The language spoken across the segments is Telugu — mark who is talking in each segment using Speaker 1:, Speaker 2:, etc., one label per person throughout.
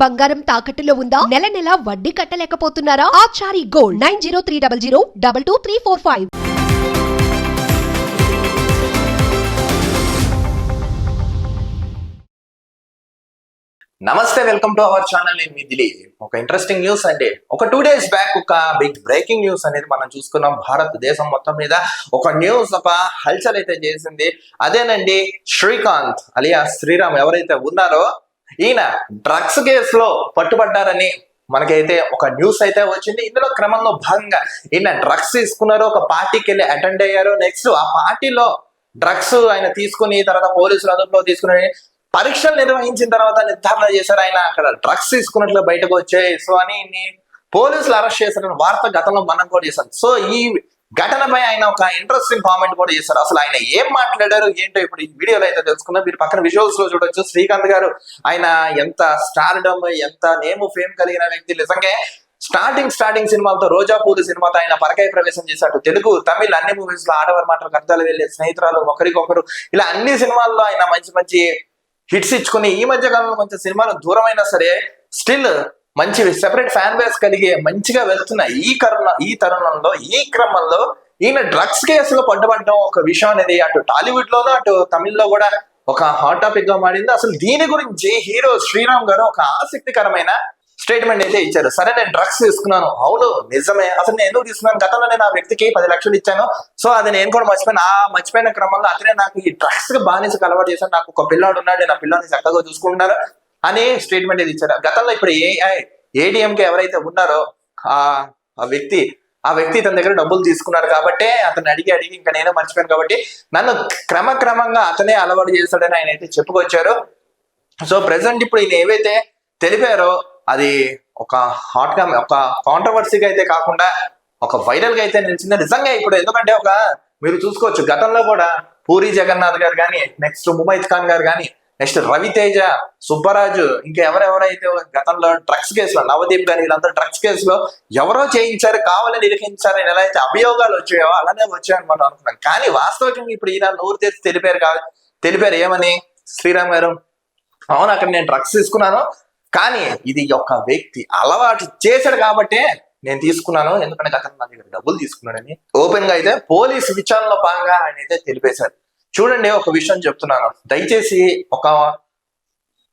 Speaker 1: బంగారం తాకట్టులో ఉందా? నెల నెల వడ్డీ కట్టలేకపోతున్నారా? Achari gold nine zero three double zero double two three four five.
Speaker 2: నమస్తే వెల్కమ్ టు అవర్ ఛానల్. నేను మిథిలి ఒక ఇంట్రెస్టింగ్ న్యూస్ అండి. ఒక టూ డేస్ బ్యాక్ ఒక బిగ్ బ్రేకింగ్ న్యూస్ అనేది మనం చూసుకున్నాం. భారతదేశం మొత్తం మీద ఒక న్యూస్ ఒక హల్చల్ అయితే చేసింది. అదేనండి శ్రీకాంత్ అలియా శ్రీరామ్ ఎవరైతే ఉన్నారో ఈయన డ్రగ్స్ కేసులో పట్టుబడ్డారని మనకైతే ఒక న్యూస్ అయితే వచ్చింది. ఇందులో క్రమంలో భాగంగా ఈయన డ్రగ్స్ తీసుకున్నారు ఒక పార్టీకి వెళ్ళి అటెండ్ అయ్యారు. నెక్స్ట్ ఆ పార్టీలో డ్రగ్స్ ఆయన తీసుకుని తర్వాత పోలీసులు అదుపులో తీసుకుని పరీక్షలు నిర్వహించిన తర్వాత నిర్ధారణ చేశారు. ఆయన అక్కడ డ్రగ్స్ తీసుకున్నట్లు బయటకు వచ్చాయి సో అని పోలీసులు అరెస్ట్ చేశారని వార్త గతంలో మనం కూడా చేశాం. సో ఈ ఘటనపై ఆయన ఒక ఇంట్రెస్టింగ్ కామెంట్ కూడా చేశారు. అసలు ఆయన ఏం మాట్లాడారు ఏంటో ఇప్పుడు ఈ వీడియోలో అయితే తెలుసుకుందాం. మీరు పక్కన విజువల్స్లో చూడొచ్చు. శ్రీకాంత్ గారు ఆయన ఎంత స్టార్డమ్ ఎంత నేమ్ ఫేమ్ కలిగిన వ్యక్తి. నిజంగా స్టార్టింగ్ స్టార్టింగ్ సినిమాలతో రోజా పూలు సినిమాతో ఆయన పరకాయ ప్రవేశం చేశాడు. తెలుగు తమిళ్ అన్ని మూవీస్లో ఆడవారి మాటలు అర్థాలు వెళ్ళే స్నేహితురాలు ఒకరికొకరు. ఇలా అన్ని సినిమాల్లో ఆయన మంచి మంచి హిట్స్ ఇచ్చుకుని ఈ మధ్య కాలంలో కొంచెం సినిమాలు దూరమైనా సరే స్టిల్ మంచి సెపరేట్ ఫ్యాన్ బేస్ కలిగి మంచిగా వెళ్తున్న ఈ కరుణ ఈ తరుణంలో ఈ క్రమంలో ఈయన డ్రగ్స్ కేసులో పడ్డబడ్డం ఒక విషయం అనేది అటు టాలీవుడ్ లోనూ అటు తమిళ్ళో కూడా ఒక హాట్ టాపిక్గా మారింది. అసలు దీని గురించి హీరో శ్రీరామ్ గారు ఒక ఆసక్తికరమైన స్టేట్మెంట్ అయితే ఇచ్చారు. సరే నేను డ్రగ్స్ తీసుకున్నాను. అవును నిజమే. అసలు నేను ఎందుకు తీసుకున్నాను? గతంలో నేను ఆ వ్యక్తికి పది లక్షలు ఇచ్చాను. సో అది నేను కూడా మర్చిపోయాను. ఆ మర్చిపోయిన క్రమంలో అతనే నాకు ఈ డ్రగ్స్కి బానిసకు అలవాటు చేశాను నాకు ఒక పిల్లాడు ఉన్నాడు. నేను ఆ పిల్లని చక్కగా చూసుకుంటున్నారు అని స్టేట్మెంట్ ఇది ఇచ్చారు. గతంలో ఇప్పుడు ఏఐ ఏడిఎంకే ఎవరైతే ఉన్నారో ఆ ఆ వ్యక్తి ఆ వ్యక్తి తన దగ్గర డబ్బులు తీసుకున్నారు కాబట్టి అతను అడిగి అడిగి ఇంకా నేనే మర్చిపోయాను కాబట్టి నన్ను క్రమక్రమంగా అతనే అలవాటు చేస్తాడని ఆయన అయితే చెప్పుకొచ్చారు. సో ప్రెసెంట్ ఇప్పుడు ఈయన ఏవైతే తెలిపారో అది ఒక హాట్గా ఒక కాంట్రవర్సీగా అయితే కాకుండా ఒక వైరల్గా అయితే నిలిచింది. నిజంగా ఇప్పుడు ఎందుకంటే ఒక మీరు చూసుకోవచ్చు గతంలో కూడా పూరి జగన్నాథ్ గారు కానీ నెక్స్ట్ ముమైత్ ఖాన్ గారు కానీ నెక్స్ట్ రవితేజ సుబ్బరాజు ఇంకా ఎవరెవరైతే గతంలో డ్రగ్స్ కేసులో నవదీప్ గారు వీళ్ళందరూ డ్రగ్స్ కేసులో ఎవరో చేయించారు కావాలని నిరూపించారని ఎలా అయితే అభియోగాలు వచ్చాయో అలానే వచ్చాయని మనం అనుకున్నాం. కానీ వాస్తవికంగా ఇప్పుడు ఈయన నోరు తెరిచి తెలిపారు కాదు తెలిపారు ఏమని? శ్రీరామ్ గారు అవును అక్కడ నేను డ్రగ్స్ తీసుకున్నాను కానీ ఇది ఒక వ్యక్తి అలవాటు చేశాడు కాబట్టే నేను తీసుకున్నాను ఎందుకంటే గతంలో నా దగ్గర డబ్బులు తీసుకున్నాడని. ఓపెన్గా అయితే పోలీస్ విచారణలో భాగంగా ఆయన అయితే తెలిపేశారు. చూడండి ఒక విషయం చెప్తున్నాను. దయచేసి ఒక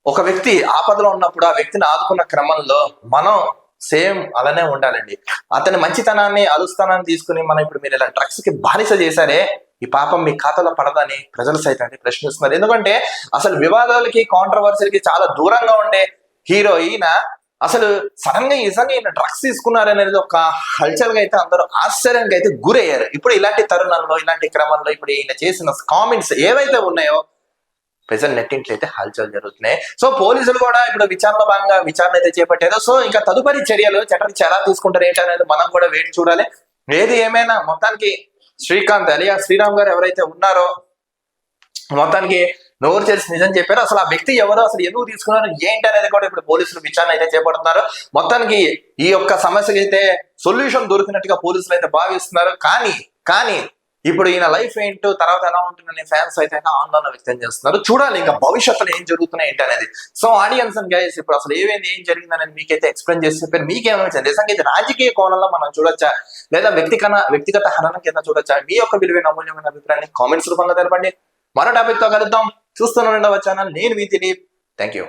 Speaker 2: ఒక వ్యక్తి ఆపదలో ఉన్నప్పుడు ఆ వ్యక్తిని ఆదుకున్న క్రమంలో మనం సేమ్ అలానే ఉండాలండి. అతని మంచితనాన్ని అలుస్తానాన్ని తీసుకుని మనం ఇప్పుడు మీరు ఇలా డ్రగ్స్కి బానిస చేశారే ఈ పాపం మీ ఖాతాలో పడదని ప్రజలు సైతం ప్రశ్నిస్తున్నారు. ఎందుకంటే అసలు వివాదాలకి కాంట్రవర్సీలకి చాలా దూరంగా ఉండే హీరో ఈయన అసలు సడన్గా నిజంగా ఈయన డ్రగ్స్ తీసుకున్నారు అనేది ఒక హల్చల్గా అయితే అందరూ ఆశ్చర్యానికి అయితే గురయ్యారు. ఇప్పుడు ఇలాంటి తరుణంలో ఇలాంటి క్రమంలో ఇప్పుడు ఈయన చేసిన కామెంట్స్ ఏవైతే ఉన్నాయో ప్రజలు నెట్టింట్లో అయితే హల్చల్ జరుగుతున్నాయి. సో పోలీసులు కూడా ఇప్పుడు విచారణ భాగంగా విచారణ అయితే చేపట్టారు. సో ఇంకా తదుపరి చర్యలు చట్టం ఎలా తీసుకుంటారు ఏంటి అనేది మనం కూడా వేచి చూడాలి. ఏది ఏమైనా మొత్తానికి శ్రీకాంత్ అలియా శ్రీరామ్ గారు ఎవరైతే ఉన్నారో మొత్తానికి నోరు చేసి నిజం చెప్పారు. అసలు ఆ వ్యక్తి ఎవరు? అసలు ఎందుకు తీసుకున్నారు? ఏంటి అనేది కూడా ఇప్పుడు పోలీసులు విచారణ అయితే చేపడుతున్నారు. మొత్తానికి ఈ యొక్క సమస్యకి అయితే సొల్యూషన్ దొరికినట్టుగా పోలీసులు అయితే భావిస్తున్నారు. కానీ కానీ ఇప్పుడు ఈయన లైఫ్ ఏంటో తర్వాత ఎలా ఉంటుందని ఫ్యాన్స్ అయితే ఆందోళన వ్యక్తం చేస్తున్నారు. చూడాలి ఇంకా భవిష్యత్తులో ఏం జరుగుతున్నాయి ఏంటి అనేది. సో ఆడియన్స్ అండ్ గైస్ ఇప్పుడు అసలు ఏమైంది ఏం జరిగింది అనేది మీకైతే ఎక్స్ప్లెయిన్ చేసి చెప్పారు. మీకేమైనా నిజంగా ఇది రాజకీయ కోణంలో మనం చూడొచ్చా? లేదా వ్యక్తిగత వ్యక్తిగత హననం కింద చూడొచ్చా? మీ యొక్క విలువైన అమూల్యమైన అభిప్రాయాన్ని కామెంట్స్ రూపంలో తెలపండి. మరో టాపిక్తో కలుద్దాం. చూస్తూనే రెండవ ఛానల్. నేను మీ దిలీప్ థ్యాంక్ యూ